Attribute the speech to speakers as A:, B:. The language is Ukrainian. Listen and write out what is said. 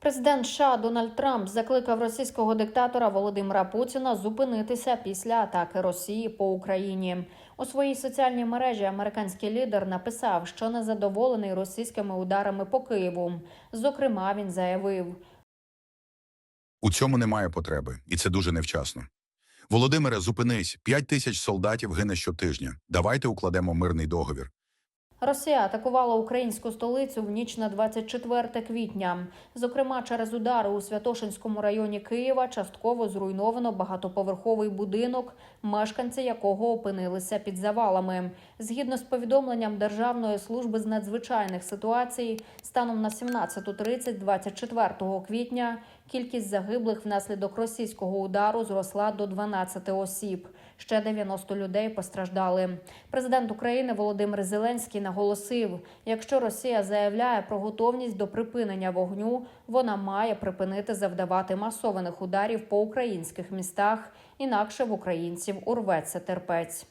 A: Президент США Дональд Трамп закликав російського диктатора Володимира Путіна зупинитися після атаки Росії по Україні. У своїй соціальній мережі американський лідер написав, що незадоволений російськими ударами по Києву. Зокрема, він заявив.
B: У цьому немає потреби, і це дуже невчасно. Володимире, зупинись. П'ять тисяч солдатів гине щотижня. Давайте укладемо мирний договір.
A: Росія атакувала українську столицю в ніч на 24 квітня. Зокрема, через удари у Святошинському районі Києва частково зруйновано багатоповерховий будинок, мешканці якого опинилися під завалами. Згідно з повідомленням Державної служби з надзвичайних ситуацій, станом на 17.30 24 квітня кількість загиблих внаслідок російського удару зросла до 12 осіб. Ще 90 людей постраждали. Президент України Володимир Зеленський наголосив: якщо Росія заявляє про готовність до припинення вогню, вона має припинити завдавати масованих ударів по українських містах, інакше в українців урветься терпець.